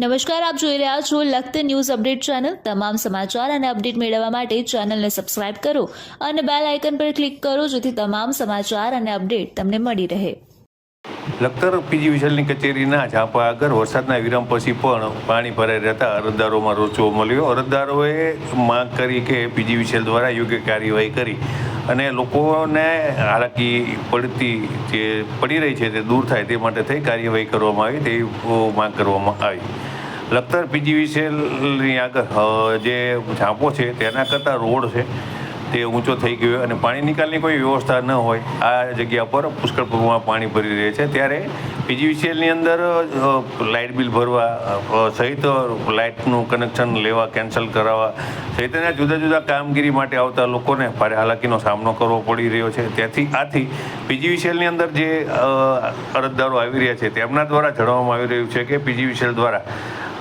નમસ્કાર, આપ જોઈ રહ્યા છો લખત ન્યૂઝ અપડેટ ચેનલ. તમામ સમાચાર અને અપડેટ મેળવવા માટે ચેનલને સબસ્ક્રાઇબ કરો અને બેલ આઇકન પર ક્લિક કરો જેથી તમામ સમાચાર અને અપડેટ તમને મળી રહે. લખતર પીજી વિશાલની કચેરીના ઝાંપા આગળ વરસાદના વિરામ પછી પણ પાણી ભરાઈ રહેતા અરજદારોમાં રોચવો મળ્યો. અરજદારોએ માંગ કરી કે પીજી વિશાલ દ્વારા યોગ્ય કાર્યવાહી કરી અને લોકોને હાલાકી પડતી જે પડી રહી છે તે દૂર થાય તે માટે થઈ કાર્યવાહી કરવામાં આવી તેવી માંગ કરવામાં આવી. લખતર પીજી વિશાલની આગળ જે ઝાંપો છે તેના કરતાં રોડ છે તે ઊંચો થઈ ગયો અને પાણી નિકાલની કોઈ વ્યવસ્થા ન હોય, આ જગ્યા પર પુષ્કળ પ્રમાણમાં પાણી ભરી રહે છે. ત્યારે પીજીવીસીએલની અંદર લાઇટ બિલ ભરવા સહિત લાઇટનું કનેક્શન લેવા, કેન્સલ કરાવવા સહિતના જુદા જુદા કામગીરી માટે આવતા લોકોને ભારે હાલાકીનો સામનો કરવો પડી રહ્યો છે. ત્યાંથી આથી પીજીવીસીએલની અંદર જે અરજદારો આવી રહ્યા છે તેમના દ્વારા જણાવવામાં આવી રહ્યું છે કે પીજીવીસીએલ દ્વારા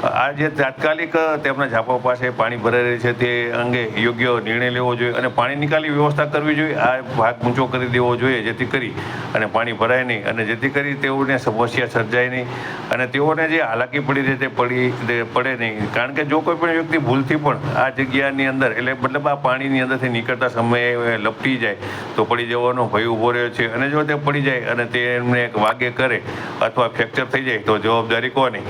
આ જે તાત્કાલિક તેમના ઝાપા પાસે પાણી ભરાઈ છે તે અંગે યોગ્ય નિર્ણય લેવો જોઈએ અને પાણી નિકાલની વ્યવસ્થા કરવી જોઈએ. આ ભાગ ઊંચો કરી દેવો જોઈએ જેથી કરી અને પાણી ભરાય નહીં અને જેથી કરી તેઓને સમસ્યા સર્જાય નહીં અને તેઓને જે હાલાકી પડી રહે તે પડી પડે નહીં. કારણ કે જો કોઈ પણ વ્યક્તિ ભૂલથી પણ આ જગ્યાની અંદર, એટલે મતલબ આ પાણીની અંદરથી નીકળતા સમયે લપટી જાય તો પડી જવાનો ભય ઊભો રહ્યો છે અને જો તે પડી જાય અને તે એમને એક વાગે કરે અથવા ફ્રેક્ચર થઈ જાય તો જવાબદારી કોની?